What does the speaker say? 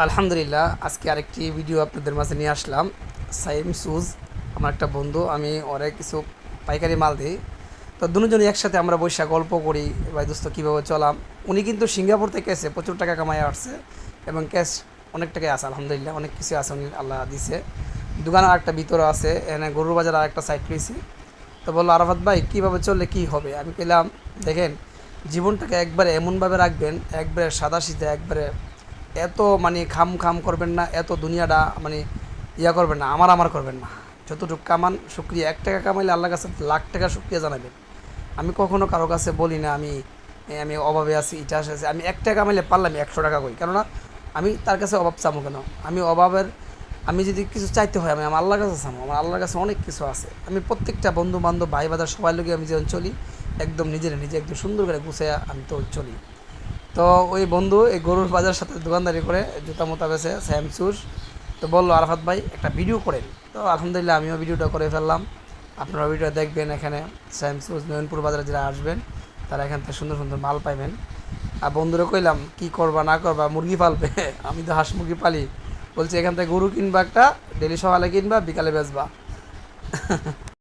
আলহামদুলিল্লাহ, আজকে আরেকটি ভিডিও আপনাদের মাঝে নিয়ে আসলাম। সাইম সুজ আমার একটা বন্ধু, আমি ওরে কিছু পাইকারি মাল দিই। তো দুজনই একসাথে আমরা বৈশা গল্প করি, ভাই দোস্ত, কীভাবে চলাম? উনি কিন্তু সিঙ্গাপুর থেকে এসে প্রচুর টাকা কামাই আসছে এবং ক্যাশ অনেক টাকাই আছে, আলহামদুলিল্লাহ, অনেক কিছু আছে উনি, আল্লাহ দিছে। দোকান আর একটা ভিতরে আছে, এখানে গরুর বাজার আর একটা সাইড পেয়েছি তো বলল, আরাফাত ভাই, কীভাবে চললে কী হবে? আমি পেলাম দেখেন, জীবনটাকে একবারে এমনভাবে রাখবেন, একবারে সাদা সিধে একবারে এত মানে খাম খাম করবেন না, এত দুনিয়াটা মানে ইয়া করবেন না, আমার আমার করবেন না। যতটুকু কামান, শুক্রিয়া। এক টাকা কামাইলে আল্লাহ কাছে লাখ টাকা শুক্রিয়া জানাবেন। আমি কখনো কারও কাছে বলি না, আমি আমি অভাবে আছি, ইটা আছে আমি এক টাকা কামাইলে পারলাম একশো টাকা করি কেননা আমি তার কাছে অভাব চামো কেন? আমি অভাবের, আমি যদি কিছু চাইতে হয়, আমি আমার আল্লাহর কাছে চামো। আমার আল্লাহর কাছে অনেক কিছু আছে। আমি প্রত্যেকটা বন্ধু বান্ধব ভাই বাজার সবাই লোকে আমি যেমন চলি, একদম নিজের নিজে একদম সুন্দর করে গুছাইয়া আমি তো চলি। তো ওই বন্ধু, এই গরুর বাজার সাথে দোকানদারি করে জুতা মোতা বেছে স্যামসুস তো বলল, আরাফাত ভাই, একটা ভিডিও করেন। তো আলহামদুলিল্লাহ আমিও ভিডিওটা করে ফেললাম। আপনারা ভিডিওটা দেখবেন এখানে। স্যামসুস নয়নপুর বাজারে যারা আসবেন, তারা এখান থেকে সুন্দর সুন্দর মাল পাইবেন। আর বন্ধুরা কইলাম, কি করবা, না করবা, মুরগি পালবে? আমি তো হাঁস মুরগি পালি। বলছি, এখান থেকে গরু কিনবা একটা ডেলি সকালে কিনবা, বিকালে বেচবা।